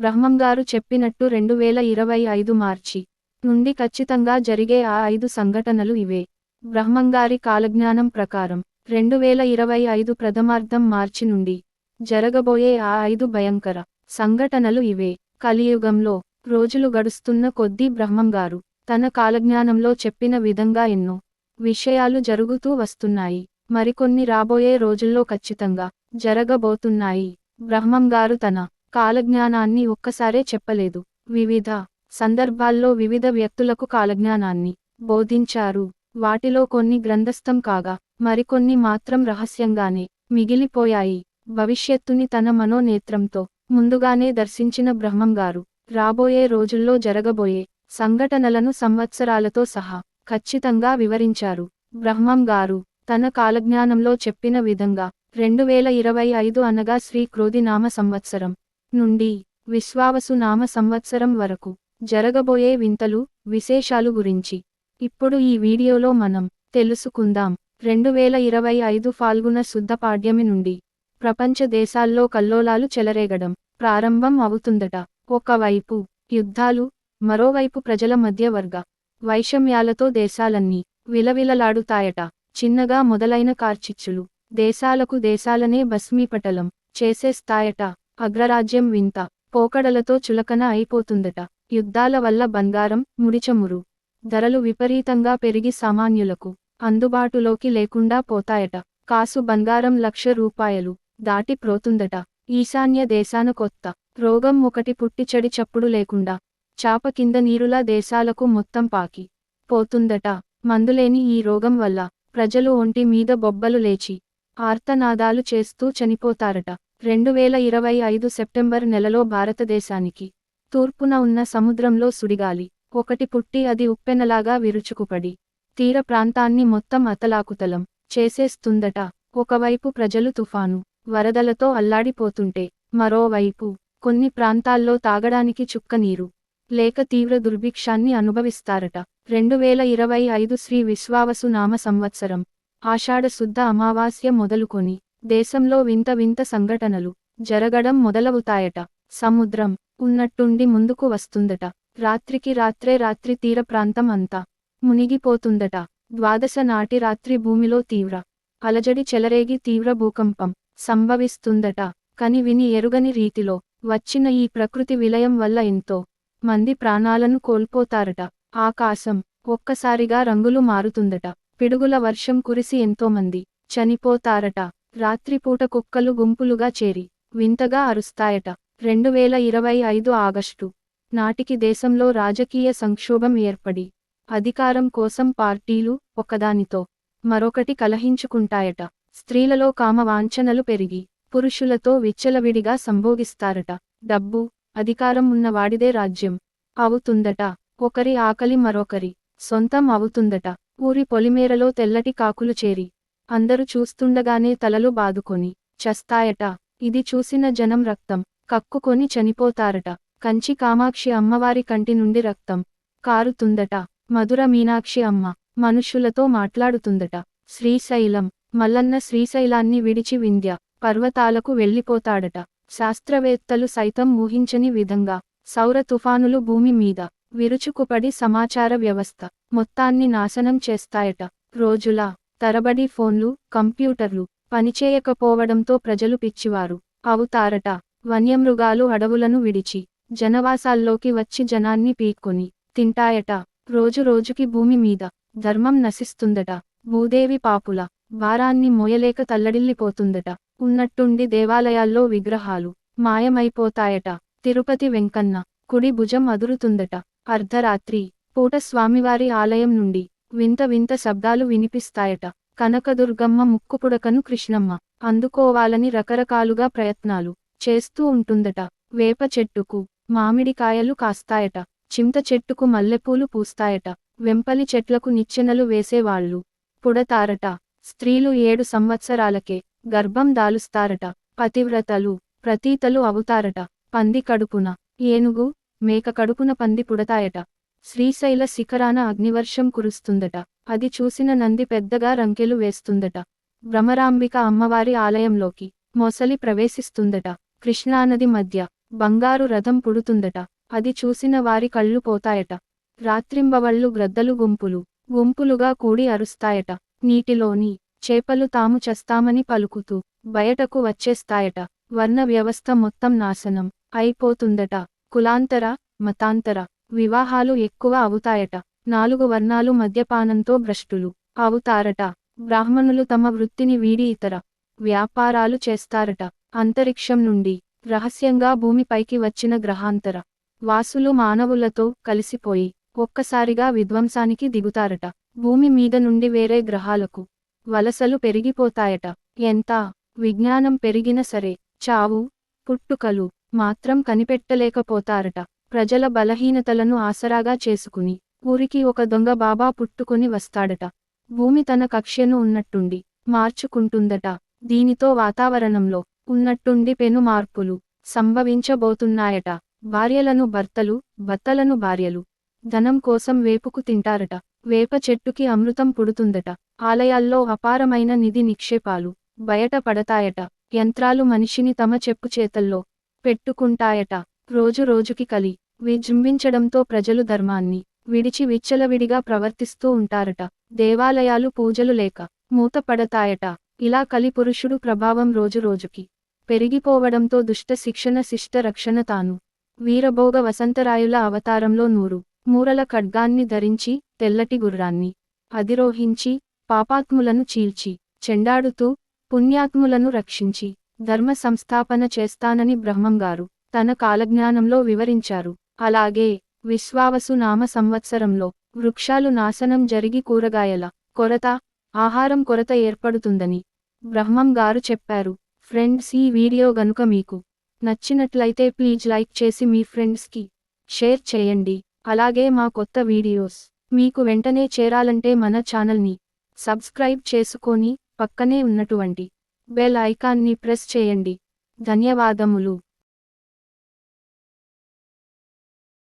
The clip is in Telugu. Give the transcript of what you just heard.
బ్రహ్మంగారు చెప్పినట్టు రెండు వేల ఇరవై ఐదు మార్చి నుండి ఖచ్చితంగా జరిగే ఆ ఐదు సంఘటనలు ఇవే. బ్రహ్మంగారి కాలజ్ఞానం ప్రకారం రెండు వేల ఇరవై ఐదు ప్రథమార్థం మార్చి నుండి జరగబోయే ఆ ఐదు భయంకర సంఘటనలు ఇవే. కలియుగంలో రోజులు గడుస్తున్న కొద్దీ బ్రహ్మంగారు తన కాలజ్ఞానంలో చెప్పిన విధంగా ఎన్నో విషయాలు జరుగుతూ వస్తున్నాయి. మరికొన్ని రాబోయే రోజుల్లో ఖచ్చితంగా జరగబోతున్నాయి. బ్రహ్మంగారు తన కాలజ్ఞానాన్ని ఒక్కసారే చెప్పలేదు. వివిధ సందర్భాల్లో వివిధ వ్యక్తులకు కాలజ్ఞానాన్ని బోధించారు. వాటిలో కొన్ని గ్రంథస్థం కాగా మరికొన్ని మాత్రం రహస్యంగానే మిగిలిపోయాయి. భవిష్యత్తుని తన మనోనేత్రంతో ముందుగానే దర్శించిన బ్రహ్మంగారు రాబోయే రోజుల్లో జరగబోయే సంఘటనలను సంవత్సరాలతో సహా ఖచ్చితంగా వివరించారు. బ్రహ్మంగారు తన కాలజ్ఞానంలో చెప్పిన విధంగా రెండు వేల ఇరవై ఐదు అనగా శ్రీ క్రోధినామ సంవత్సరం నుండి విశ్వావసు నామ సంవత్సరం వరకు జరగబోయే వింతలు విశేషాలు గురించి. ఇప్పుడు ఈ వీడియోలో మనం తెలుసుకుందాం. రెండు వేల ఇరవై ఐదు ఫాల్గుణ శుద్ధ పాడ్యమి నుండి ప్రపంచ దేశాల్లో కల్లోలాలు చెలరేగడం ప్రారంభం అవుతుందట. ఒకవైపు యుద్ధాలు మరోవైపు ప్రజల మధ్య వర్గ వైషమ్యాలతో దేశాలన్నీ విలవిలలాడుతాయట. చిన్నగా మొదలైన కార్చిచ్చులు దేశాలకు దేశాలనే భస్మీపటలం చేసేస్తాయట. అగ్రరాజ్యం వింత. పోకడలతో చులకన అయిపోతుందట. యుద్ధాల వల్ల బంగారం ముడిచమురు ధరలు విపరీతంగా పెరిగి సామాన్యులకు అందుబాటులోకి లేకుండా పోతాయట. కాసు బంగారం లక్ష రూపాయలు దాటి ప్రోతుందట ఈశాన్య దేశాను కొత్త. రోగం ఒకటి పుట్టి చెడి చప్పుడు లేకుండా చాప కింద నీరులా దేశాలకు మొత్తం పాకి పోతుందట. మందులేని ఈ రోగం వల్ల ప్రజలు ఒంటి మీద బొబ్బలు లేచి ఆర్తనాదాలు చేస్తూ చనిపోతారట. రెండు వేల ఇరవై ఐదు సెప్టెంబర్ నెలలో భారతదేశానికి తూర్పున ఉన్న సముద్రంలో సుడిగాలి. ఒకటి పుట్టి అది ఉప్పెనలాగా విరుచుకుపడి తీర ప్రాంతాన్ని మొత్తం అతలాకుతలం చేసేస్తుందట. ఒకవైపు ప్రజలు తుఫాను వరదలతో అల్లాడిపోతుంటే మరోవైపు కొన్ని ప్రాంతాల్లో తాగడానికి చుక్కనీరు లేక తీవ్ర దుర్భిక్షాన్ని అనుభవిస్తారట. రెండు వేల ఇరవై ఐదు శ్రీ విశ్వావసు నామ సంవత్సరం ఆషాఢ శుద్ధ అమావాస్య మొదలుకొని దేశంలో వింత వింత సంఘటనలు జరగడం మొదలవుతాయట. సముద్రం ఉన్నట్టుండి ముందుకు వస్తుందట. రాత్రికి రాత్రే రాత్రి తీర ప్రాంతం అంతా మునిగిపోతుందట. ద్వాదశ నాటి రాత్రి భూమిలో తీవ్ర అలజడి చెలరేగి తీవ్ర భూకంపం సంభవిస్తుందట. కని విని ఎరుగని రీతిలో వచ్చిన ఈ ప్రకృతి విలయం వల్ల ఎంతో మంది ప్రాణాలను కోల్పోతారట. ఆకాశం ఒక్కసారిగా రంగులు మారుతుందట. పిడుగుల వర్షం కురిసి ఎంతోమంది చనిపోతారట. రాత్రిపూట కుక్కలు గుంపులుగా చేరి వింతగా అరుస్తాయట. రెండు వేల ఇరవై ఐదు ఆగస్టు నాటికి దేశంలో రాజకీయ సంక్షోభం ఏర్పడి అధికారం కోసం పార్టీలు ఒకదానితో మరొకటి కలహించుకుంటాయట. స్త్రీలలో కామ వాంఛనలు పెరిగి పురుషులతో విచ్చలవిడిగా సంభోగిస్తారట. డబ్బు అధికారం ఉన్నవాడిదే రాజ్యం అవుతుందట. ఒకరి ఆకలి మరొకరి సొంతం అవుతుందట. ఊరి పొలిమేరలో తెల్లటి కాకులు చేరి అందరు చూస్తుండగానే తలలు బాదుకొని చస్తాయట ఇది చూసిన జనం రక్తం కక్కుకొని చనిపోతారట కంచి కామాక్షి అమ్మవారి కంటి నుండి రక్తం కారుతుందట మధుర మీనాక్షి అమ్మ మనుషులతో మాట్లాడుతుందట శ్రీశైలం మల్లన్న శ్రీశైలాన్ని విడిచి వింధ్య పర్వతాలకు వెళ్ళిపోతాడట శాస్త్రవేత్తలు సైతం ఊహించని విధంగా సౌర తుఫానులు భూమి మీద విరుచుకుపడి సమాచార వ్యవస్థ మొత్తాన్ని నాశనం చేస్తాయట రోజులా తరబడి ఫోన్లు కంప్యూటర్లు పనిచేయకపోవడంతో ప్రజలు పిచ్చివారు. అవుతారట వన్యమృగాలు అడవులను విడిచి జనవాసాల్లోకి వచ్చి జనాన్ని పీక్కొని తింటాయట. రోజు రోజుకి భూమి మీద ధర్మం నశిస్తుందట. భూదేవి పాపుల భారాన్ని మోయలేక తల్లడిల్లిపోతుందట. ఉన్నట్టుండి దేవాలయాల్లో విగ్రహాలు మాయమైపోతాయట. తిరుపతి వెంకన్న కుడి భుజం అదురుతుందట. అర్ధరాత్రి పూట స్వామివారి ఆలయం నుండి వింత వింత శబ్దాలు వినిపిస్తాయట. కనకదుర్గమ్మ ముక్కుపుడకను కృష్ణమ్మ. అందుకోవాలని రకరకాలుగా ప్రయత్నాలు చేస్తూ ఉంటుందట. వేప చెట్టుకు మామిడికాయలు కాస్తాయట. చింత చెట్టుకు మల్లెపూలు పూస్తాయట. వెంపలి చెట్లకు నిచ్చెనలు వేసేవాళ్ళు పుడతారట. స్త్రీలు ఏడు సంవత్సరాలకే గర్భం దాలుస్తారట. పతివ్రతలు ప్రతీతలు అవుతారట. పంది కడుపున ఏనుగు మేక కడుపున పంది పుడతాయట. శ్రీశైల శిఖరాన అగ్నివర్షం కురుస్తుందట. అది చూసిన నంది పెద్దగా రంకెలు వేస్తుందట. భ్రమరాంబిక అమ్మవారి ఆలయంలోకి మొసలి ప్రవేశిస్తుందట. కృష్ణానది మధ్య బంగారు రథం పుడుతుందట. అది చూసిన వారి కళ్ళు పోతాయట. రాత్రింబవళ్ళు గ్రద్దలు గుంపులు గుంపులుగా కూడి అరుస్తాయట. నీటిలోని చేపలు తాము చస్తామని పలుకుతూ బయటకు వచ్చేస్తాయట. వర్ణ వ్యవస్థ మొత్తం నాశనం అయిపోతుందట. కులాంతర మతాంతర వివాహాలు ఎక్కువ అవుతాయట. నాలుగు వర్ణాలు మద్యపానంతో భ్రష్టులు అవుతారట. బ్రాహ్మణులు తమ వృత్తిని వీడి ఇతర వ్యాపారాలు చేస్తారట. అంతరిక్షం నుండి రహస్యంగా భూమిపైకి వచ్చిన గ్రహాంతర వాసులు మానవులతో కలిసిపోయి ఒక్కసారిగా విధ్వంసానికి దిగుతారట. భూమి మీద నుండి వేరే గ్రహాలకు వలసలు పెరిగిపోతాయట. ఎంత విజ్ఞానం పెరిగిన సరే చావు పుట్టుకలు మాత్రం కనిపెట్టలేకపోతారట. ప్రజల బలహీనతలను ఆసరాగా చేసుకుని ఊరికి ఒక దొంగ బాబా పుట్టుకొని వస్తాడట. భూమి తన కక్ష్యను ఉన్నట్టుండి మార్చుకుంటుందట. దీనితో వాతావరణంలో ఉన్నట్టుండి పెను మార్పులు సంభవించబోతున్నాయట. భార్యలను భర్తలు భర్తలను భార్యలు. ధనం కోసం వేపుకు తింటారట. వేప చెట్టుకి అమృతం పుడుతుందట. ఆలయాల్లో అపారమైన నిధి నిక్షేపాలు బయట పడతాయట యంత్రాలు మనిషిని తమ చెప్పు చేతల్లో పెట్టుకుంటాయట. రోజు రోజుకి కలి. విజృంభించడంతో ప్రజలు ధర్మాన్ని విడిచి విచ్చలవిడిగా ప్రవర్తిస్తూ ఉంటారట. దేవాలయాలు పూజలు లేక మూతపడతాయట. ఇలా కలి పురుషుడు ప్రభావం రోజు రోజుకి పెరిగిపోవడంతో దుష్ట శిక్షణ శిష్ట రక్షణ తాను. వీరభోగ వసంతరాయుల అవతారంలో నూరు మూరల ఖడ్గాన్ని ధరించి తెల్లటి గుర్రాన్ని అధిరోహించి పాపాత్ములను చీల్చి చెండాడుతూ పుణ్యాత్ములను రక్షించి ధర్మ సంస్థాపన చేస్తానని బ్రహ్మంగారు తన కాలజ్ఞానంలో వివరించారు. అలాగే విశ్వావసు నామ సంవత్సరంలో వృక్షాలు నాశనం జరిగి కూరగాయల కొరత ఆహారం కొరత ఏర్పడుతుందని బ్రహ్మం గారు చెప్పారు. ఫ్రెండ్స్ ఈ వీడియో గనుక మీకు నచ్చినట్లయితే ప్లీజ్ లైక్ చేసి మీ ఫ్రెండ్స్కి షేర్ చేయండి. అలాగే మా కొత్త వీడియోస్ మీకు వెంటనే చేరాలంటే మన ఛానల్ని సబ్స్క్రైబ్ చేసుకొని పక్కనే ఉన్నటువంటి బెల్ ఐకాన్ని ప్రెస్ చేయండి. ధన్యవాదములు.